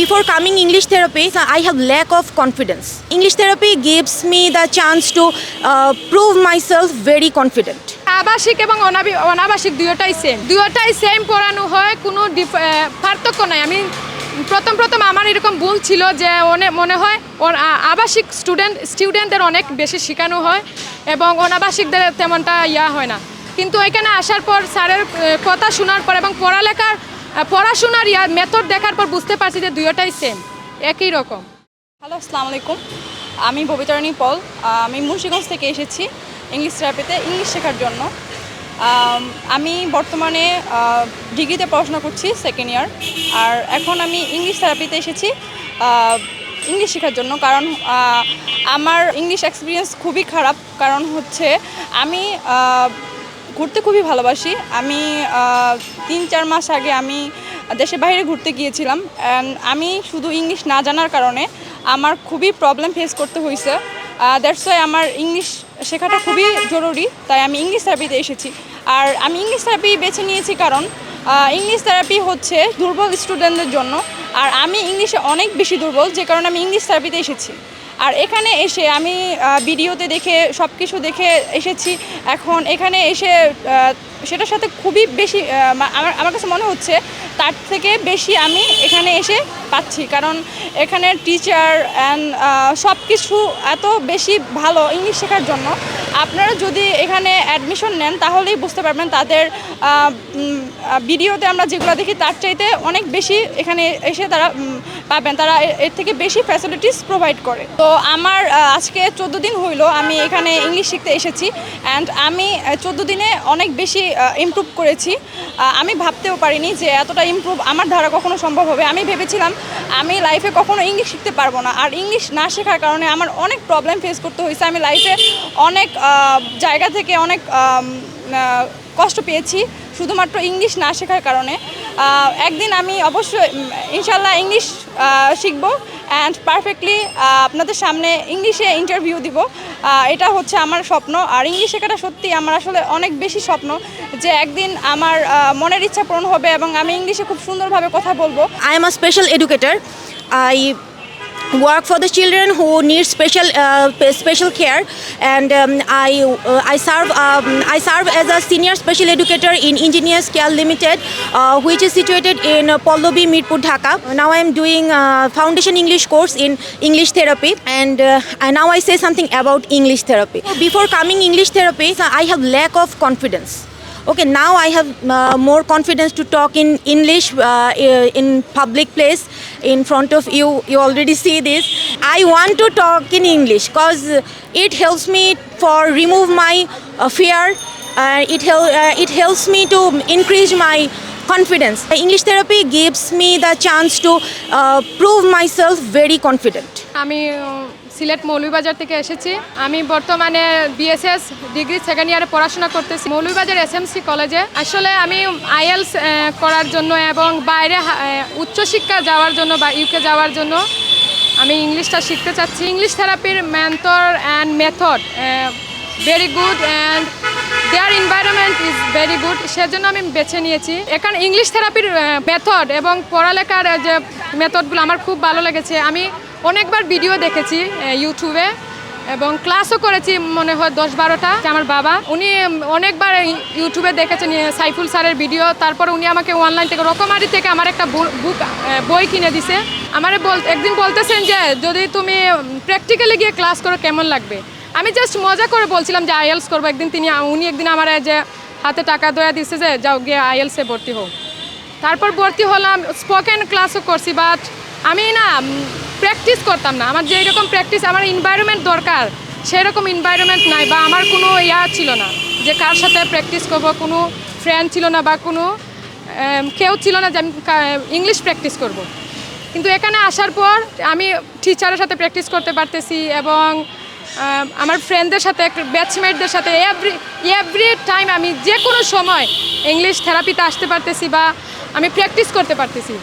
before coming English therapy, I have lack of confidence. English therapy gives me the chance to uh, prove myself very confident. আবাসিক এবং অনাবি অনাবাসিক দুয়োটাই same দুয়োটাই same পড়ানো হয় কোনো পার্থক্য নাই আমি প্রথম প্রথম আমার এরকম ভুল ছিল যে মনে হয় আবাসিক স্টুডেন্ট স্টুডেন্টদের অনেক বেশি শেখানো হয় এবং অনাবাসিকদের তেমনটা ইয়া হয় না কিন্তু এখানে আসার পর স্যারের কথা শোনার পর এবং পড়ালেখার পড়াশোনার ইয়া মেথড দেখার পর বুঝতে পারছি যে দুয়োটাই সেম একই রকম। হ্যালো আসসালামু আলাইকুম আমি ববিতারানী পল আমি মুন্সিগঞ্জ থেকে এসেছি ইংলিশ থেরাপিতে, ইংলিশ শেখার জন্য। আমি বর্তমানে ডিগ্রিতে পড়াশোনা করছি সেকেন্ড ইয়ার আর এখন আমি ইংলিশ থেরাপিতে এসেছি ইংলিশ শেখার জন্য। কারণ আমার ইংলিশ এক্সপিরিয়েন্স খুবই খারাপ। কারণ হচ্ছে, আমি ঘুরতে খুবই ভালোবাসি। আমি তিন, চার মাস আগে আমি দেশের বাইরে ঘুরতে গিয়েছিলাম। আমি শুধু ইংলিশ না জানার কারণে আমার খুবই প্রবলেম ফেস করতে হয়েছে দ্যাটস ওয়াই আমার ইংলিশ শেখাটা খুবই জরুরি, তাই আমি ইংলিশ থেরাপিতে এসেছি। আর আমি ইংলিশ থেরাপি বেছে নিয়েছি কারণ ইংলিশ থেরাপি হচ্ছে দুর্বল স্টুডেন্টদের জন্য। আর আমি ইংলিশে অনেক বেশি দুর্বল, যে কারণে আমি ইংলিশ থেরাপিতে এসেছি। আর এখানে এসে আমি ভিডিওতে দেখে সব কিছু দেখে এসেছি। এখন এখানে এসে সেটার সাথে খুবই বেশি আমার আমার কাছে মনে হচ্ছে তার থেকে বেশি আমি এখানে এসে পাচ্ছি। কারণ এখানে টিচার অ্যান্ড সব কিছু এত বেশি ভালো ইংলিশ শেখার জন্য। আপনারা যদি এখানে অ্যাডমিশন নেন, তাহলেই বুঝতে পারবেন তাদের ভিডিওতে আমরা যেগুলো দেখি, তার চাইতে অনেক বেশি এখানে এসে তারা পাবেন। তারা এর থেকে বেশি ফ্যাসিলিটিস প্রোভাইড করে। তো আমার আজকে চোদ্দ দিন হইল আমি এখানে ইংলিশ শিখতে এসেছি। অ্যান্ড আমি চোদ্দ দিনে অনেক বেশি ইমপ্রুভ করেছি। আমি ভাবতেও পারিনি যে এতটা ইমপ্রুভ আমার দ্বারা কখনো সম্ভব হবে। আমি ভেবেছিলাম আমি লাইফে কখনো ইংলিশ শিখতে পারব না। আর ইংলিশ না শেখার কারণে আমার অনেক প্রবলেম ফেস করতে হয়েছে আমি লাইফে অনেক জায়গা থেকে অনেক কষ্ট পেয়েছি, শুধুমাত্র ইংলিশ না শেখার কারণে। একদিন আমি অবশ্যই ইনশাল্লাহ ইংলিশ শিখব অ্যান্ড পারফেক্টলি আপনাদের সামনে ইংলিশে ইন্টারভিউ দিব। এটা হচ্ছে আমার স্বপ্ন, আর ইংলিশ শেখাটা সত্যি আমার আসলে অনেক বেশি স্বপ্ন, যে একদিন আমার মনের ইচ্ছা পূরণ হবে এবং আমি ইংলিশে খুব সুন্দরভাবে কথা বলব। I am a special educator. I work for the children who need special uh, special care. And um, I uh, I serve um, I serve as a senior special educator in Engineers Care Limited uh, which is situated in uh, Pallavi Mirpur Dhaka. Now I am doing uh, foundation English course in English therapy. And, uh, and now I say something about English therapy. Before coming English therapy I have lack of confidence okay now i have uh, more confidence to talk in english uh, in public place in front of you. You already see this. I want to talk in english cause uh, it helps me for remove my uh, fear uh, it, hel uh, it helps me to increase my confidence. English therapy gives me the chance to uh, prove myself very confident. I mean Sylhet Moulvibazar থেকে এসেছি। আমি বর্তমানে BSS degree second ইয়ারে পড়াশোনা করতেছি। Moulvibazar SMC কলেজে আসলে আমি আইএলস করার জন্য এবং বাইরে উচ্চশিক্ষা যাওয়ার জন্য বা ইউকে যাওয়ার জন্য আমি ইংলিশটা শিখতে চাচ্ছি। ইংলিশ থেরাপির mentor and method very good and there environment is very good সেজন্য আমি বেছে নিয়েছি। এখানে ইংলিশ থেরাপির মেথড এবং পড়ালেখার যে মেথডগুলো আমার খুব ভালো লেগেছে। আমি অনেকবার ভিডিও দেখেছি ইউটিউবে এবং ক্লাসও করেছি, মনে হয় দশ বারোটা। আমার বাবা, উনি অনেকবার ইউটিউবে দেখেছেন সাইফুল স্যারের ভিডিও তারপর উনি আমাকে অনলাইন থেকে, রকমারি থেকে আমার একটা বুক বই কিনে দিছে। আমার বল, একদিন বলতেছেন যে, যদি তুমি প্র্যাকটিক্যালি গিয়ে ক্লাস করো, কেমন লাগবে? আমি জাস্ট মজা করে বলছিলাম যে আইএলস করব। একদিন তিনি উনি একদিন আমার যে হাতে টাকা দেওয়া দিচ্ছে যে, যাও গিয়ে আইএলসে ভর্তি হোক তারপর ভর্তি হলাম স্পোকেন ক্লাসও করছি বাট আমি না প্র্যাকটিস করতাম না আমার যেই রকম প্র্যাকটিস আমার এনভায়রনমেন্ট দরকার সেই রকম এনভায়রনমেন্ট নাই বা আমার কোনো ইয়া ছিল না যে কার সাথে প্র্যাকটিস করব, কোনো ফ্রেন্ড ছিল না বা কোনো কেউ ছিল না যে আমি ইংলিশ প্র্যাকটিস করব। কিন্তু এখানে আসার পর আমি টিচারের সাথে প্র্যাকটিস করতে পারতেছি এবং আমার ফ্রেন্ডদের সাথে ব্যাচমেটদের সাথে এভরি এভরি টাইম আমি যে কোনো সময় ইংলিশ থেরাপিতে আসতে পারতেছি বা আমি প্র্যাকটিস করতে পারতেছি।